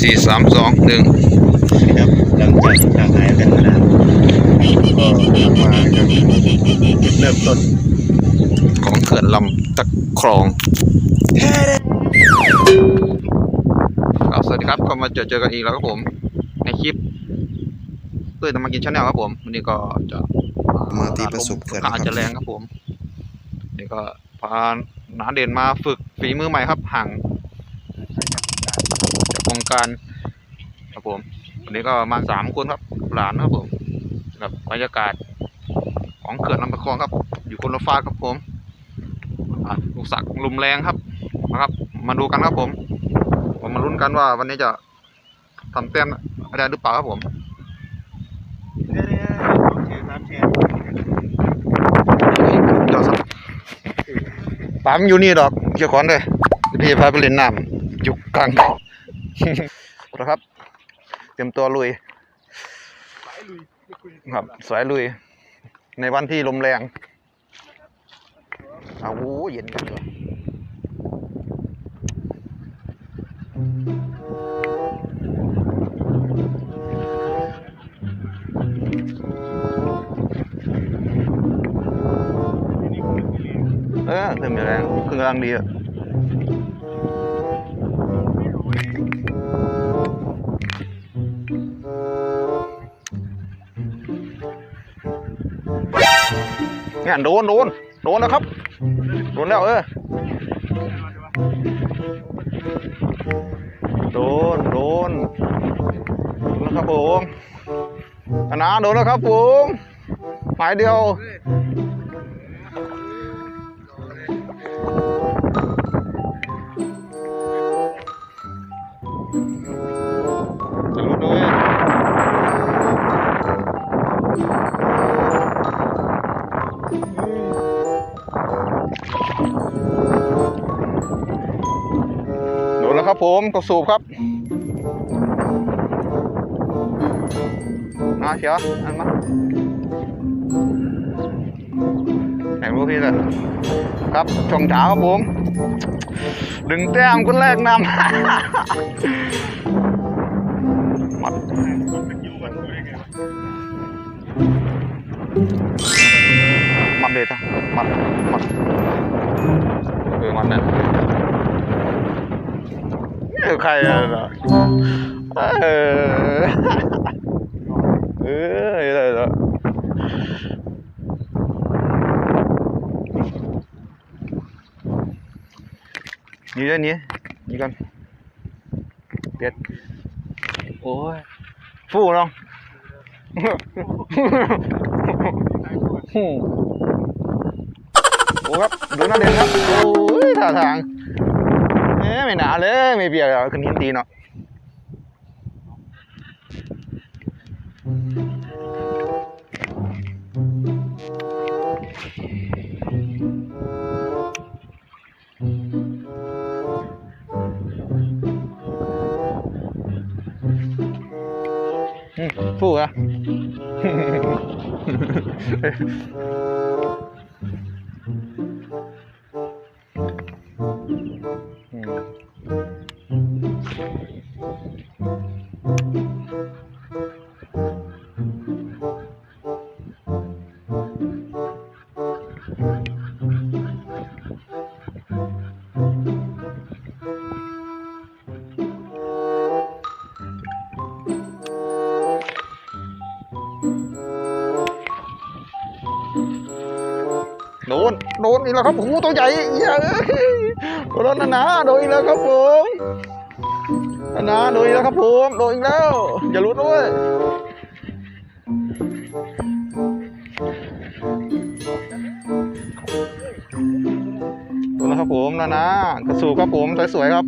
สี่สามสองหนึ่งครับหลังจากห่างหายกันมานานก็มาจากจุดเริ่มต้นของเขื่อนลำตะครองครับสวัสดีครับก็มาเจอเจอกันอีกแล้วครับผม ในคลิปเพื่อนมากินชาแนลครับผมวันนี้ก็จะมาที่ประสบเขื่อนอาจจะแรงครับผมนี่ก็พาน้าเด่นมาฝึกฝีมือใหม่ครับห่าง จากวงการครับผมวันนี้ก็มาสามคนครับ หลานครับผมกับบรรยากาศของเขื่อนลำตะคองครับ อยู่คนละฟ้าครับผมอะลูกสักลมแรงครับนะครับ มาดูกันครับผม ผมมาลุ้นกันว่าวันนี้จะทำแต้มได้หรือเปล่าครับผมเดี๋ยวสักปั๊มอยู่นี่ดอกเจ้าของเลยพี่พาไปเล่นน้ำอยู่กลาง นะครับ เตรียมตัวลุยครับสายลุย ในวันที่ลมแรงอ้าวโอ้เย็นกันเลยเออขึ้นไม่แรงขึ้นกำลังดีอะ เนี่ยโดนโดนโดนแล้วครับ โดนแล้วเออโดนโดนโดนแล้วครับผมอนาโดนแล้วครับผมหมายเดียว ครับผมกระสูบครับมาเชียวอันมาแข่งรู้พี่เลยครับช่องเช้าครับผม ดึงแต้มคนแรกนำมัดมัดเลยจ้ะมัด มัด เออ มัดนั่น ใครอะเออเอออะไรล่ะนี่ด้วยนี่นี่กันเปียดโอ้ยฟูน้องโอ้ครับดูหน้าเด่นครับโอ้ยท่าทาง ไม่หนาเลยไม่เปียกอะขึ้นหินตีเนาะฟูอะ โดน โดนอีกแล้วครับโอ้โหตัวใหญ่เหี้ยโดนนะนะโดนอีกแล้วครับผมนะนะโดนอีกแล้วครับผมโดนอีกแล้ว อย่ารู้ด้วยโดนแล้วครับผมนะนะกระสูครับผมสวยๆครับ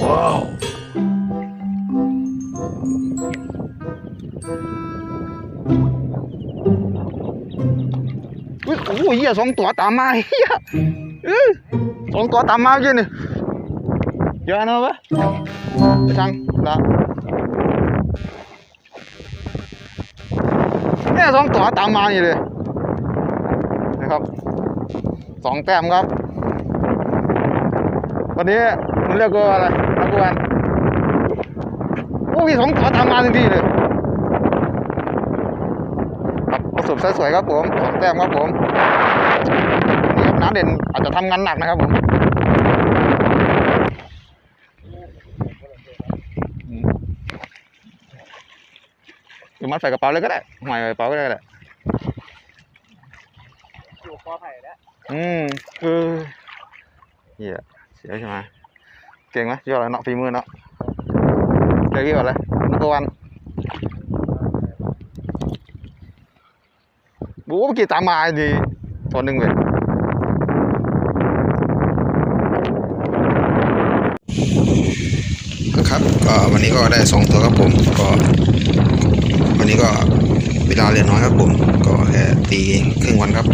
ว้าว อ้ยโอ้ยเหี้ยสองตัวตามมาเฮียเอ้ยสองตัวตามมาเยอะนี่เยอะนะวะไปทางละเนี่ยสองตัวตามมาอยู่เลยนะครับสองแต้มครับ วันนี้มันเรียกว่าอะไรนักวันโอ้มีสองตัวทำงานทันทีเลยครับประ สบสวยๆครับผมสองแต้มครับผมนี่ครับน้ำเด่นอาจจะทำงานหนักนะครับผมอืมหรือมัดใส่กระเป๋าเลยก็ได้หอยใส่กระเป๋าก็ได้ก็ได้อยู่คอไผ่แล้วอืมเออเหี้ยเสียใช่ไหมเก่งไหมยอดเลยเนาะฝีมือเนาะเก่งกี่ก่อนเลยนักวัน บู๊เมื่อกี้ตามมาดีตัวหนึ่งเลยครับก็วันนี้ก็ได้สองตัวครับผมก็วันนี้ก็เวลาเรียนน้อยครับผม ก็แค่ตีครึ่งวันครับ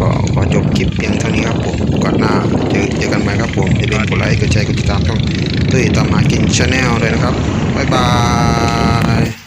ก็ขอจบคลิปเพียงเท่านี้ครับผมก่อนหน้าเจอเจอกันใหม่ครับผมอย่าลืมกดไลค์กดแชร์กดติดตามช่องตุ้ยตามมากินชาแนลด้วยนะครับบ๊ายบาย